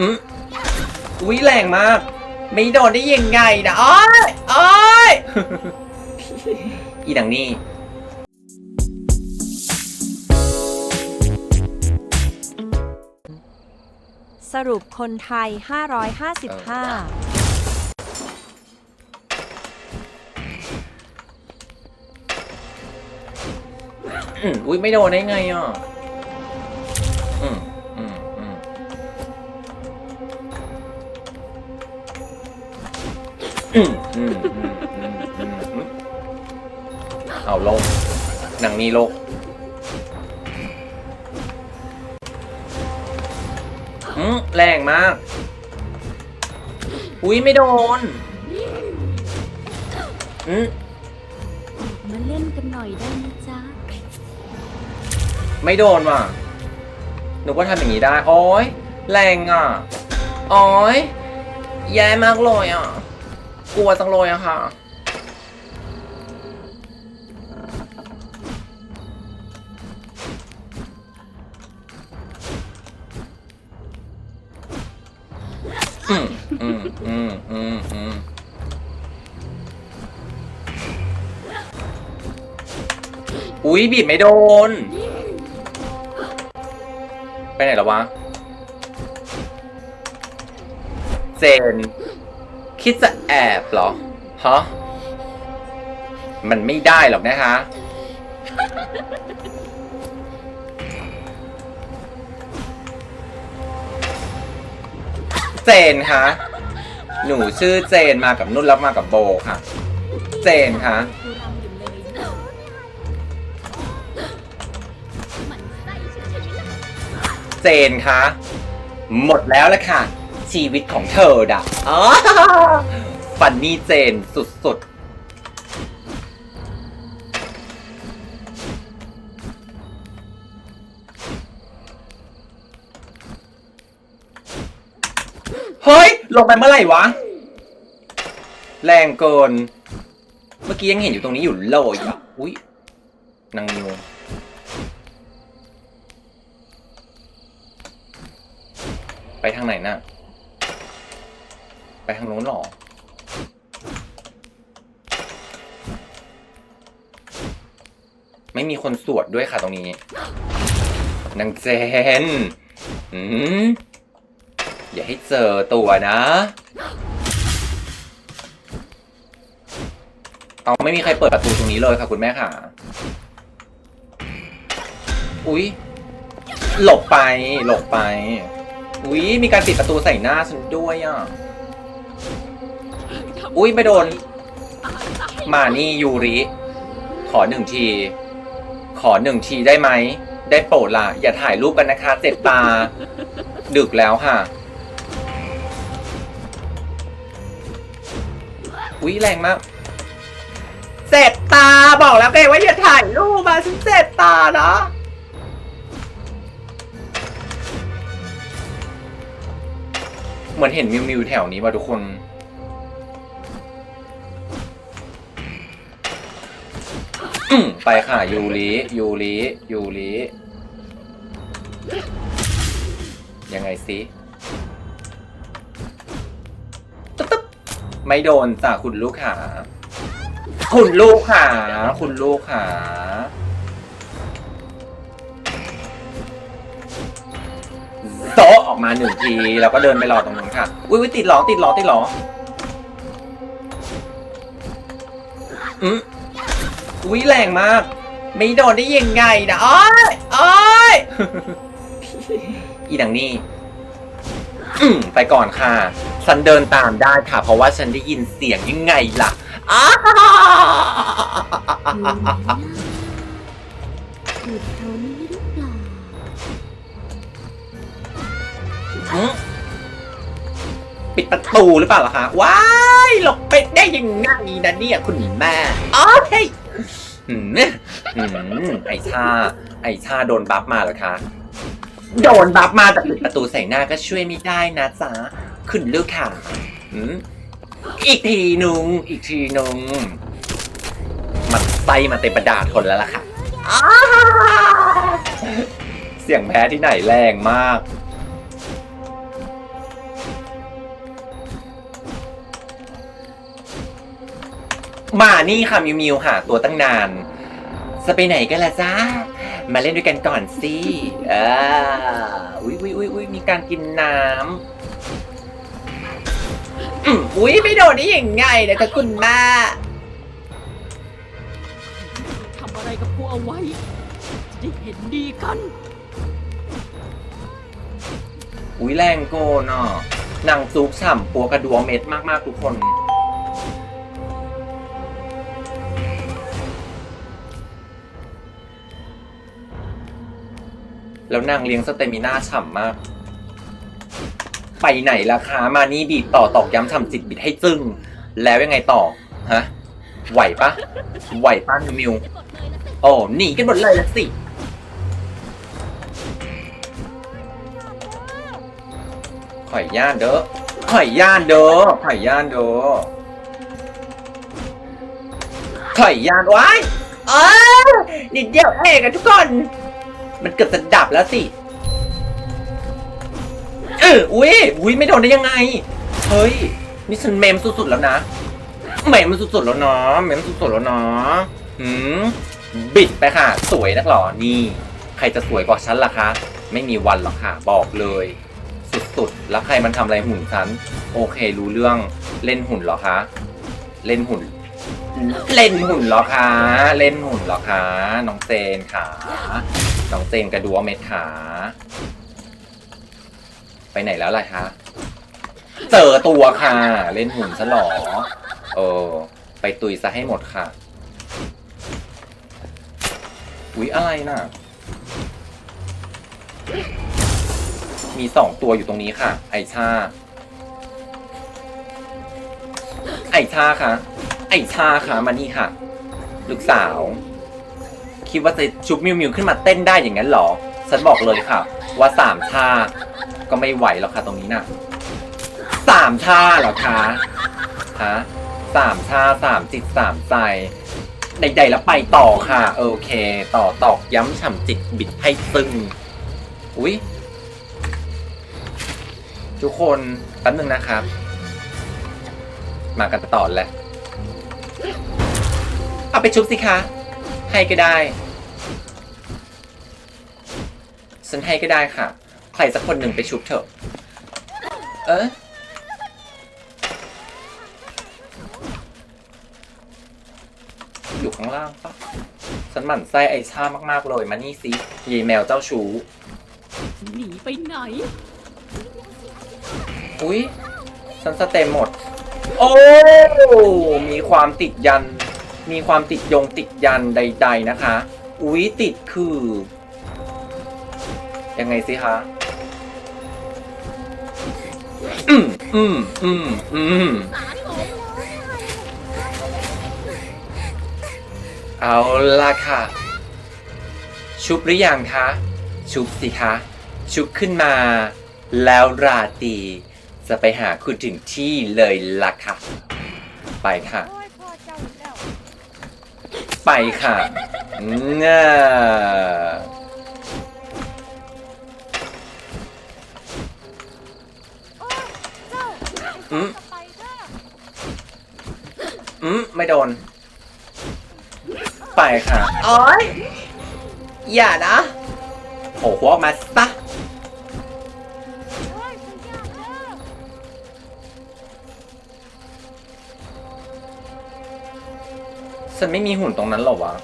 อืมอุ้ยแรงมาก ไม่โดนได้ยังไงนะโอ้ยโอ้ย อีดังนี่สรุปคนไทย 555 อืมอุ้ยไม่โดนได้ไงอะ อืมอืมอืมอืมอืมเอาลงหนังนี้ลงอืมแรงมาก อุ้ยไม่โดนอืมมาเล่นกันหน่อยได้ไหมจ๊ะ ไม่โดนว่ะหนูก็ทำอย่างนี้ได้โอ้ยแรงอะโอ้ยแย่มากเลยอะ กลัวจังเลยอะค่ะ อืมอืมอืมอืมอืมอุ๊ย บีบไม่โดน ไปไหนแล้ววะ เจน คิดจะแอบเหรอ ฮะ มันไม่ได้หรอกนะคะ เจนคะ หนูชื่อเจนมากับนุ่นแล้วมากับโบค่ะ เจนคะเจนคะ หมดแล้วละค่ะ ชีวิตของเธอดะอ๋อฟันนี่เจนสุดๆ เฮ้ย ลงไปเมื่อไหร่วะ แรงเกิน เมื่อกี้ยังเห็นอยู่ตรงนี้อยู่เลยอะ อุ๊ยนางนิวไปทางไหนน่ะ ไปทางโน้นหรอ ไม่มีคนสวดด้วยค่ะตรงนี้นางเจนอืมอย่าให้เจอตัวนะ เอาไม่มีใครเปิดประตูตรงนี้เลยค่ะคุณแม่ค่ะ อุ๊ย หลบไป หลบไป อุ๊ย มีการปิดประตูใส่หน้าฉันด้วยอะ อุ๊ยไม่โดน มานี่ยูริ ขอหนึ่งที ขอหนึ่งทีได้ไหม ได้โปรดล่ะอย่าถ่ายรูปกันนะคะเจ็บตา ดึกแล้วค่ะ อุ๊ยแรงมากเจ็บตาบอกแล้วไงว่าอย่าถ่ายรูปมาฉันเจ็บตานะเหมือนเห็นมิวมิวแถวนี้ว่ะทุกคน อืมไปค่ะยูริยูริยูริยังไงสิตึ๊บไม่โดนจ้ะคุณลูกขาคุณลูกขาคุณลูกขาโตะออกมาหนึ่งทีแล้วก็เดินไปรอตรงนู้นค่ะอุ้ยติดหลอติดหลอติดหลออืม อุ้ยแรงมาก ไม่โดนได้ยังไงนะอ้อยอ้อยอีดังนี่ไปก่อนค่ะ ฉันเดินตามได้ค่ะ เพราะว่าฉันได้ยินเสียงยังไงล่ะอ้าอยู่แถวนี้หรือเปล่าอืมปิดประตูหรือเปล่าล่ะคะ ว้าย หลบไปได้ยังไงนะเนี่ย คุณแม่โอเฮ้ ยอืมอืมไอชาไอชาโดนบัฟมาเหรอคะ โดนบัฟมาแต่ปิดประตูใส่หน้าก็ช่วยไม่ได้นะจ๊ะขึ้นลูกค่ะอืมอีกทีหนึ่งอีกทีหนึ่งมันไส้มาเต็มประดาทนแล้วล่ะค่ะอ้าเสียงแพ้ที่ไหนแรงมาก มานี่ค่ะมิวมิวหาตัวตั้งนาน จะไปไหนกันล่ะจ้า มาเล่นด้วยกันก่อนสิอ่าอุ้ยอุ้ยอุ้ยอุ้ยมีการกินน้ำอืมอุ้ยไม่โดนได้ยังไงนะคะคุณแม่ทำอะไรกับกูเอาไว้ จะได้เห็นดีกัน อุ้ยแรงโกนอะนางซุกฉ่ำปัวกระดวงเม็ดมากๆทุกคน แล้วนางเลี้ยงสเตมิน่าฉ่ำมาก ไปไหนล่ะคะมานี่บีบต่อตอกย้ำฉ่ำจิตบิดให้จึ้ง แล้วยังไงต่อ ฮะ ไหวปะไหวปะมิวมิวโอ้หนีกันหมดเลยละสิ ข่อยย่านเด้อ ข่อยย่านเด้อ ข่อยย่านเด้อ ข่อยย่านไว้เออนิดเดียวเองอะทุกคน มันเกือบจะดับแล้วสิเอออุ้ยอุ้ยไม่โดนได้ยังไง เฮ้ย นี่ฉันเมมสุดๆแล้วนะเมมสุดๆแล้วเนาะเมมสุดๆแล้วเนาะหืมบิดไปค่ะ สวยนักหรอนี่ ใครจะสวยกว่าฉันล่ะคะ ไม่มีวันหรอกค่ะ บอกเลย สุดๆ แล้วใครมันทำอะไรหุ่นฉัน โอเค รู้เรื่อง เล่นหุ่นหรอคะ เล่นหุ่น เล่นหุ่นเหรอคะเล่นหุ่นเหรอคะน้องเจนขาน้องเจนกระดัวเม็ดขาไปไหนแล้วล่ะคะเจอตัวค่ะ เล่นหุ่นซะหรอเออ ไปตุยซะให้หมดค่ะ อุ๊ยอะไรน่ะ มีสองตัวอยู่ตรงนี้ค่ะ ไอชา ไอชาค่ะ ไอ้ชาค่ะมานี่ค่ะ ลูกสาว คิดว่าจะชุบมิวมิวขึ้นมาเต้นได้อย่างนั้นเหรอ ฉันบอกเลยค่ะ ว่าสามชาก็ไม่ไหวหรอกค่ะตรงนี้น่ะสามชาเหรอคะฮะสามชาสามจิตสามใจใดๆแล้วไปต่อค่ะ โอเค ต่อตอกย้ำฉ่ำจิตบิดให้ตึง อุ๊ย ทุกคนแป๊บนึงนะครับ มากันต่อแหละ เอาไปชุบสิคะ ให้ก็ได้ ฉันให้ก็ได้ค่ะ ใครสักคนหนึ่งไปชุบเถอะ เอ๊ะอยู่ข้างล่างปะฉันหมั่นไส้ไอชามาก ๆ เลยมานี่สิยายแมวเจ้าชู้ หนีไปไหน อุ้ยฉันสเต็มหมด โอ้ มีความติดยัน มีความติดยงติดยันใด ๆนะคะ อุ้ยติดคือ ยังไงสิคะอืมอืมอืมอืมเอาละค่ะ ชุบหรือยังคะ ชุบสิคะ ชุบขึ้นมา แล้วราตี จะไปหาคุณถึงที่เลยล่ะค่ะ ไปค่ะไปค่ะเน่าอืมอืมไม่โดน ไปค่ะ โอ้ยอย่านะโผล่หัวออกมาซะ ฉันไม่มีหุ่นตรงนั้นหรอวะ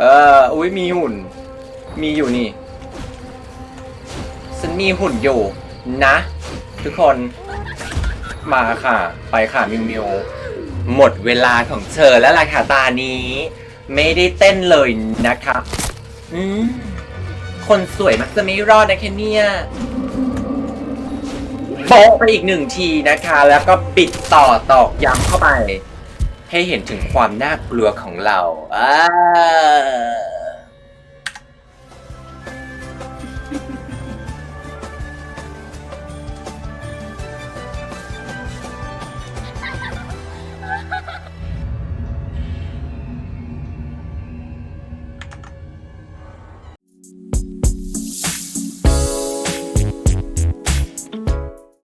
เออ อุ้ยมีหุ่น มีอยู่นี่ ฉันมีหุ่นอยู่ นะ ทุกคน มาค่ะ ไปค่ะมิวมิวหมดเวลาของเธอแล้วล่ะค่ะตานี้ ไม่ได้เต้นเลยนะคะอืมคนสวยมักจะไม่รอดนะแค่เนี่ยโป๊ะไปอีกหนึ่งทีนะคะ แล้วก็ปิดต่อตอกย้ำเข้าไป ให้เห็นถึงความน่ากลัวของเราอ่า